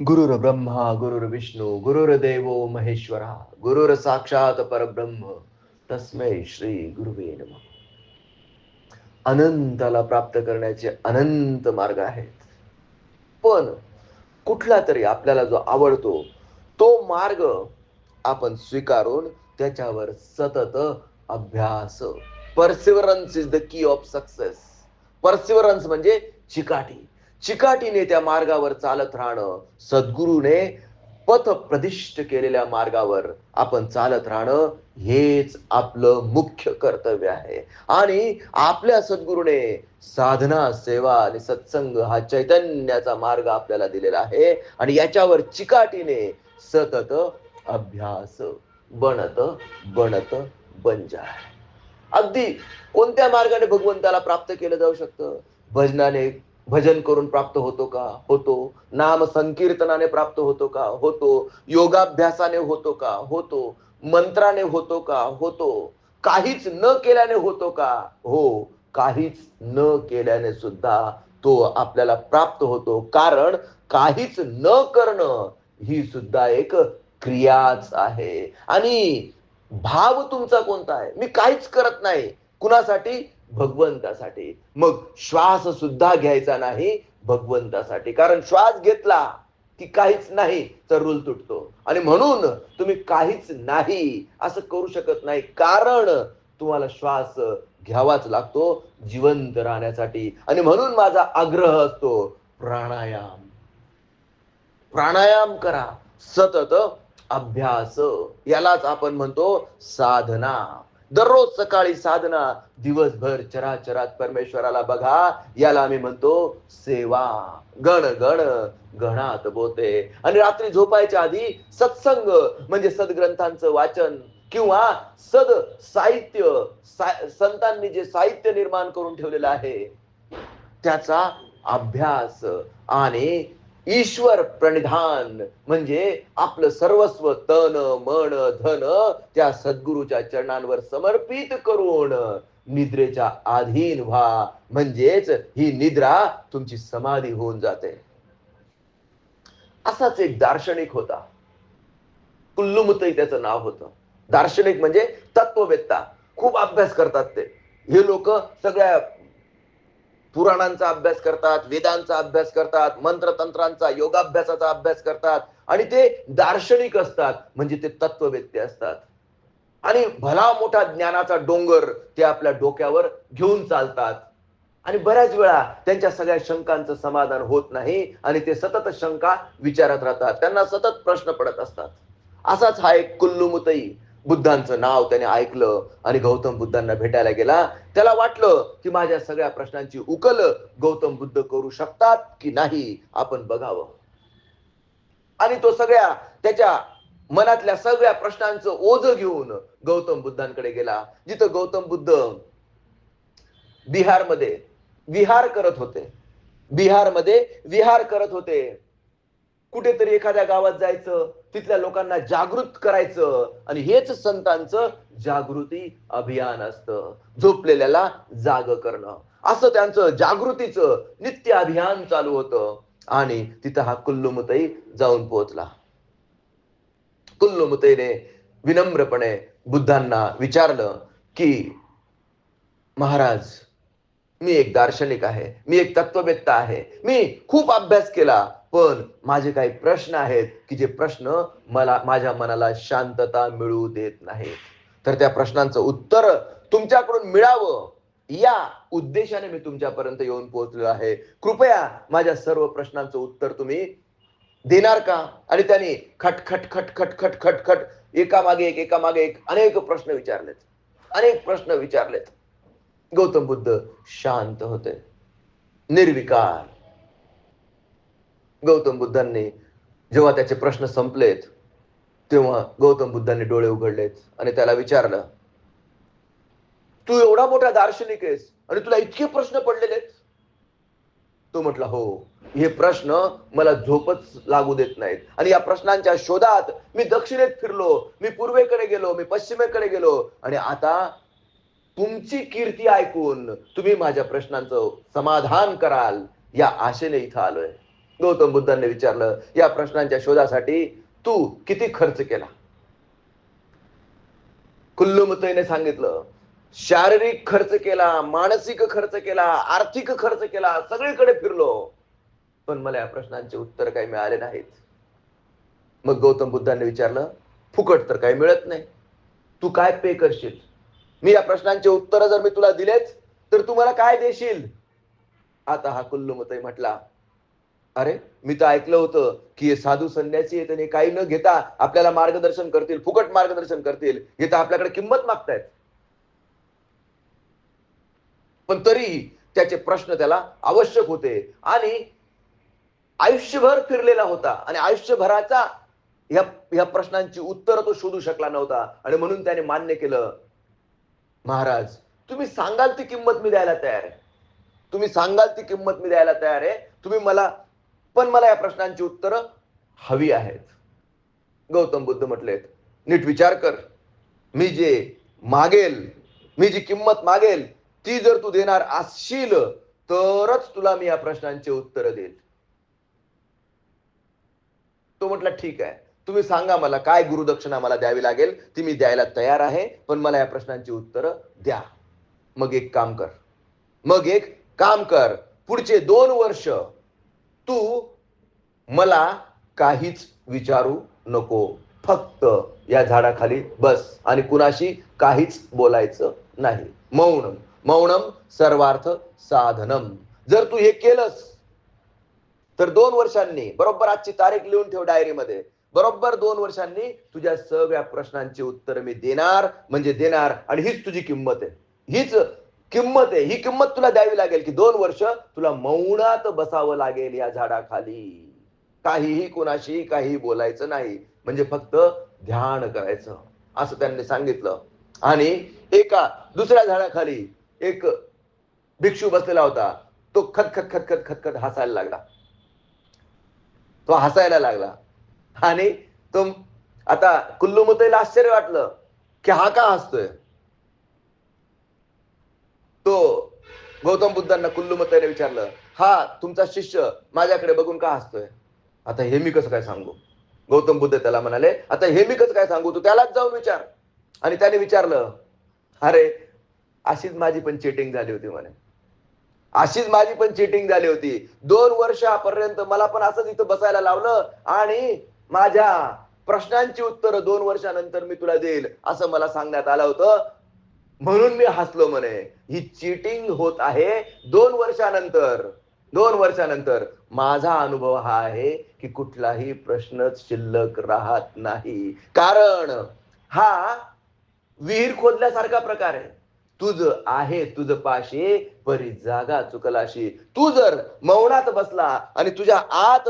गुरुर ब्रह्मा गुरुर विष्णू गुरुर्देवो महेश्वरा गुरुर साक्षात परब्रह्म तस्मै श्री गुरुवे नम. अनंताला प्राप्त करण्याचे अनंत मार्ग आहेत. पण कुठला तरी आपल्याला जो आवडतो तो मार्ग आपण स्वीकारून त्याच्यावर सतत अभ्यास perseverance is the key of success perseverance म्हणजे चिकाटी. चिकाटीने त्या मार्गावर चालत राहणं सद्गुरूने पथ प्रदिष्ट केलेल्या मार्गावर आपण चालत राहणं हेच आपलं मुख्य कर्तव्य आहे. आणि आपल्या सद्गुरूने साधना सेवा आणि सत्संग हा चैतन्याचा मार्ग आपल्याला दिलेला आहे आणि याच्यावर चिकाटीने सतत अभ्यास बनत बनत बनजा अगदी कोणत्या मार्गाने भगवंताला प्राप्त केलं जाऊ शकतं? भजनाने भजन करून प्राप्त होतो का? होतो. नाम संकीर्तनाने प्राप्त होतो का? होतो. योगाभ्यासाने होतो का? होतो. मंत्राने होतो का? होतो. काहीच न केल्याने होतो का? हो. काहीच न केल्याने सुद्धा तो आपल्याला प्राप्त होतो. कारण काहीच न करणं ही सुद्धा एक क्रियाच आहे. आणि भाव तुमचा कोणता आहे? मी काहीच करत नाही. कुणासाठी? भगवंतासाठी. मग श्वास सुद्धा घ्यायचा नाही भगवंतासाठी. कारण श्वास घेतला की काहीच नाही तर रूल तुटतो. आणि म्हणून तुम्ही काहीच नाही असं करू शकत नाही. कारण तुम्हाला श्वास घ्यावाच लागतो जिवंत राहण्यासाठी. आणि म्हणून माझा आग्रह असतो प्राणायाम. प्राणायाम करा. सतत अभ्यास. यालाच आपण म्हणतो साधना. दररोज सकाळी साधना दिवसभर चराचरात परमेश्वराला बघा. याला आम्ही म्हणतो सेवा. गण गण गणात बोते. आणि रात्री झोपायच्या आधी सत्संग म्हणजे सद्ग्रंथांचं वाचन किंवा सद साहित्य सा- संतांनी जे साहित्य निर्माण करून ठेवलेलं आहे त्याचा अभ्यास. आणि ईश्वर प्रणिधान म्हणजे आपलं सर्वस्व तन मन धन त्या सद्गुरूच्या चरणांवर समर्पित करून निद्रेच्या अधीन व्हा. म्हणजेच ही निद्रा तुमची समाधी होऊन जाते. असाच एक दार्शनिक होता. कुल्लुमुतई त्याचं नाव होतं. दार्शनिक म्हणजे तत्ववेत्ता. खूप अभ्यास करतात ते. हे लोक सगळ्या पुराणांचा अभ्यास करतात वेदांचा अभ्यास करतात मंत्रतंत्रांचा योगाभ्यासाचा अभ्यास करतात आणि ते दार्शनिक असतात म्हणजे ते तत्ववेत्ते असतात. आणि भला मोठा ज्ञानाचा डोंगर ते आपल्या डोक्यावर घेऊन चालतात. आणि बऱ्याच वेळा त्यांच्या सगळ्या शंकांचं समाधान होत नाही आणि ते सतत शंका विचारत राहतात. त्यांना सतत प्रश्न पडत असतात. असाच हा एक कुल्लुमुतई बुद्धांचं नाव त्याने ऐकलं आणि गौतम बुद्धांना भेटायला गेला. त्याला वाटलं की माझ्या सगळ्या प्रश्नांची उकल गौतम बुद्ध करू शकतात की नाही आपण बघावं. आणि तो सगळ्या त्याच्या मनातल्या सगळ्या प्रश्नांचं ओझ घेऊन गौतम बुद्धांकडे गेला. जिथं गौतम बुद्ध बिहारमध्ये विहार करत होते. बिहारमध्ये विहार करत होते. कुठेतरी एखाद्या गावात जायचं तिथल्या लोकांना जागृत करायचं आणि हेच संतांचं जागृती अभियान असतं. झोपलेल्याला जाग करणं. असं त्यांचं जागृतीचं नित्य अभियान चालू होतं आणि तिथं हा कुल्लुमतई जाऊन पोहोचला. कुल्लुमतईने विनम्रपणे बुद्धांना विचारलं की महाराज मी एक दार्शनिक आहे मी एक तत्ववेत्ता आहे मी खूप अभ्यास केला पण माझे काही प्रश्न आहेत की जे प्रश्न मला माझ्या मनाला शांतता मिळू देत नाहीत. तर त्या प्रश्नांचं उत्तर तुमच्याकडून मिळावं या उद्देशाने मी तुमच्यापर्यंत येऊन पोहोचलो आहे. कृपया माझ्या सर्व प्रश्नांचं उत्तर तुम्ही देणार का? आणि त्यांनी खट खट खट खट खट खट खट एकामागे एक एकामागे एक अनेक प्रश्न विचारलेत. अनेक प्रश्न विचारलेत. गौतम बुद्ध शांत होते. निर्विकार. गौतम बुद्धांनी जेव्हा त्याचे प्रश्न संपलेत तेव्हा गौतम बुद्धांनी डोळे उघडलेत आणि त्याला विचारलं तू एवढा मोठा दार्शनिक आहेस आणि तुला इतके प्रश्न पडलेले तो म्हटला हो हे प्रश्न मला झोपच लागू देत नाहीत आणि या प्रश्नांच्या शोधात मी दक्षिणेत फिरलो मी पूर्वेकडे गेलो मी पश्चिमेकडे गेलो आणि आता तुमची कीर्ती ऐकून तुम्ही माझ्या प्रश्नांचं समाधान कराल या आशेने इथं आलोय. गौतम बुद्धांनी विचारलं या प्रश्नांच्या शोधासाठी तू किती खर्च केला? कुल्लुमतईने सांगितलं शारीरिक खर्च केला मानसिक खर्च केला आर्थिक खर्च केला सगळीकडे फिरलो. पण मला या प्रश्नांचे उत्तर काही मिळाले नाहीत. मग गौतम बुद्धांनी विचारलं फुकट तर काही मिळत नाही. तू काय पे करशील? मी या प्रश्नांचे उत्तर जर मी तुला दिलेच तर तू मला काय देशील? आता हा कुल्लुमतई म्हटला अरे मी तर ऐकलं होतं की साधू संन्यासी आहेत आणि काही न घेता आपल्याला मार्गदर्शन करतील फुकट मार्गदर्शन करतील. हे तर आपल्याकडे किंमत मागतायत. पण तरी त्याचे प्रश्न त्याला आवश्यक होते आणि आयुष्यभर फिरलेला होता आणि आयुष्यभराचा ह्या ह्या प्रश्नांची उत्तरं तो शोधू शकला नव्हता आणि म्हणून त्याने मान्य केलं महाराज तुम्ही सांगाल ती किंमत मी द्यायला तयार आहे. तुम्ही सांगाल ती किंमत मी द्यायला तयार आहे. तुम्ही मला पण मला या प्रश्नांची उत्तरं हवी आहेत. गौतम बुद्ध म्हटलेत नीट विचार कर. मी जे मागेल मी जी किंमत मागेल ती जर तू देणार असशील तरच तुला मी या प्रश्नांचे उत्तर देईल तो म्हटला ठीक आहे. तुम्ही सांगा मला काय गुरुदक्षिणा मला द्यावी लागेल ती मी द्यायला तयार आहे पण मला या प्रश्नांची उत्तरं द्या. मग एक काम कर. मग एक काम कर. पुढचे दोन वर्ष तू मला काहीच विचारू नको. फक्त या झाडाखाली बस. आणि कुणाशी काहीच बोलायचं नाही. मौनम. मौनम सर्वार्थ साधनम. जर तू हे केलंस तर दोन वर्षांनी बरोबर आजची तारीख लिहून ठेव डायरीमध्ये. बरोबर दोन वर्षांनी तुझ्या सगळ्या प्रश्नांची उत्तर मी देणार म्हणजे देणार आणि हीच तुझी किंमत आहे. हीच किंमत आहे. ही किंमत तुला द्यावी लागेल की दोन वर्ष तुला मौनात बसावं लागेल या झाडाखाली. काहीही कोणाशी काही बोलायचं नाही. म्हणजे फक्त ध्यान करायचं. असं त्यांनी सांगितलं. आणि एका दुसऱ्या झाडाखाली एक भिक्षू बसलेला होता. तो खतखत खतखत खतखत हसायला लागला. तो हसायला लागला. आणि तो आता कुल्लू कुल्लुमतईला आश्चर्य वाटलं की हा का हसतोय? तो गौतम बुद्धांना कुल्लुमतईने विचारलं हा तुमचा शिष्य माझ्याकडे बघून का हसतोय? आता हे मी कसं काय सांगू? गौतम बुद्ध त्याला म्हणाले आता हे मी कसं काय सांगू? तू त्यालाच जाऊन विचार. आणि त्याने विचारलं अरे अशीच माझी पण चिटिंग झाली होती म्हणे. अशीच माझी पण चिटिंग झाली होती. दोन वर्षापर्यंत मला पण असंच इथं बसायला लावलं आणि माझ्या प्रश्नांची उत्तर दोन वर्षानंतर मी तुला देईल असं मला सांगण्यात आलं होतं. म्हणून मी हसलो म्हणे. ही चिटिंग होत आहे दोन वर्षानंतर. दोन वर्षानंतर. माझा अनुभव हा आहे की कुठलाही प्रश्नच शिल्लक राहत नाही. कारण हा विहीर खोदल्यासारखा प्रकार आहे. तुझ आहे तुझ पाशी परी जागा चुकलाशी. तू जर मौनात बसला आणि तुझ्या आत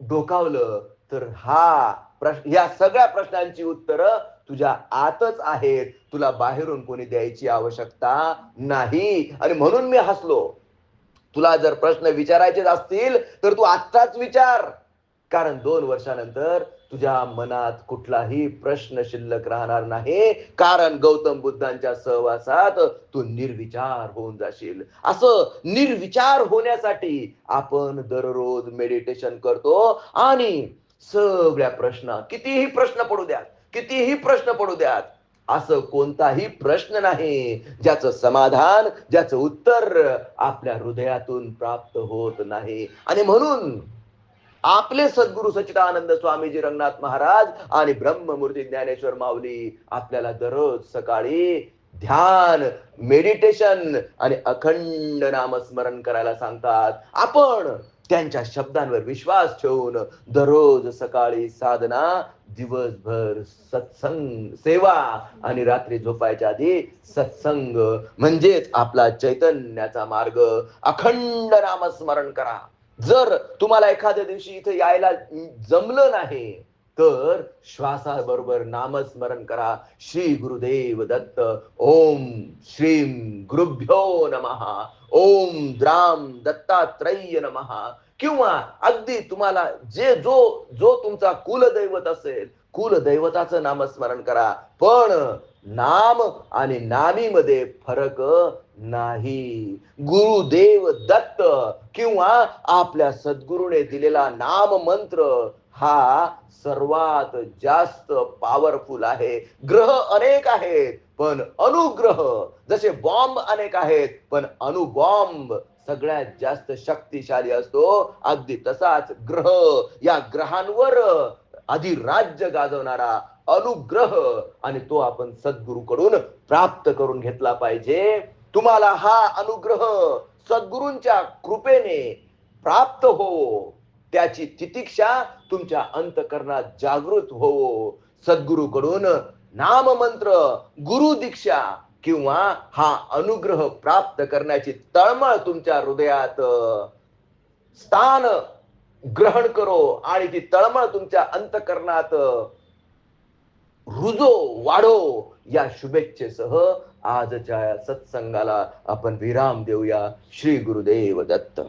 डोकावलं तर हा प्रश्न या सगळ्या प्रश्नांची उत्तरं तुझ्या आतच आहेत. तुला बाहेरून कोणी द्यायची आवश्यकता नाही. आणि म्हणून मी हसलो. तुला जर प्रश्न विचारायचे असतील तर तू आत्ताच विचार. कारण दोन वर्षानंतर तुझ्या मनात कुठलाही प्रश्न शिल्लक राहणार नाही. कारण गौतम बुद्धांच्या सहवासात तू निर्विचार होऊन जाशील. असं निर्विचार होण्यासाठी आपण दररोज मेडिटेशन करतो. आणि सगळ्या प्रश्न कितीही प्रश्न पडू द्यात कितीही प्रश्न पडू द्यात असं कोणताही प्रश्न नाही ज्याचं समाधान ज्याचं उत्तर आपल्या हृदयातून प्राप्त होत नाही. आणि म्हणून आपले सद्गुरु सच्चिदानंद स्वामीजी रंगनाथ महाराज आणि ब्रह्ममूर्ती ज्ञानेश्वर माऊली आपल्याला दररोज सकाळी ध्यान मेडिटेशन आणि अखंड नामस्मरण करायला सांगतात. आपण त्यांच्या शब्दांवर विश्वास ठेवून दररोज सकाळी साधना दिवसभर सत्संग सेवा आणि रात्री झोपायच्या आधी सत्संग म्हणजेच आपला चैतन्याचा मार्ग. अखंड नामस्मरण करा. जर तुम्हाला एखाद्या दिवशी इथे यायला जमलं नाही तर श्वासाबरोबर नामस्मरण करा. श्री गुरुदेव दत्त. ओम श्रीम गुरुभ्यो नमहा ओम द्राम दत्तात्रय नमहा किंवा अगदी तुम्हाला जे जो जो तुमचा कुलदैवत असेल कुलदैवताचं नामस्मरण करा. पण नाम आणि नामीमध्ये फरक नाही. गुरुदेव दत्त किंवा आपल्या सद्गुरूने दिलेला नाम मंत्र हा सर्वात जास्त पॉवरफुल आहे. ग्रह अनेक आहेत पण अनुग्रह जसे बॉम्ब अनेक आहेत पण अणुबॉम्ब सगळ्यात जास्त शक्तिशाली असतो. अगदी तसाच ग्रह या ग्रहांवर अधिराज्य गाजवणारा अनुग्रह आणि तो आपण सद्गुरूकडून प्राप्त करून घेतला पाहिजे. तुम्हाला हा अनुग्रह सद्गुरूंच्या कृपेने प्राप्त हो. त्याची तितिक्षा तुमच्या अंतकरणात जागृत होवो सद्गुरूकडून नाममंत्र गुरु दीक्षा किंवा हा अनुग्रह प्राप्त करण्याची तळमळ तुमच्या हृदयात स्थान ग्रहण करो आणि ती तळमळ तुमच्या अंतकरणात रुजो वाढो. या शुभेच्छेसह आजच्या सत्संगाला आपण विराम देऊया. श्री गुरुदेव दत्त.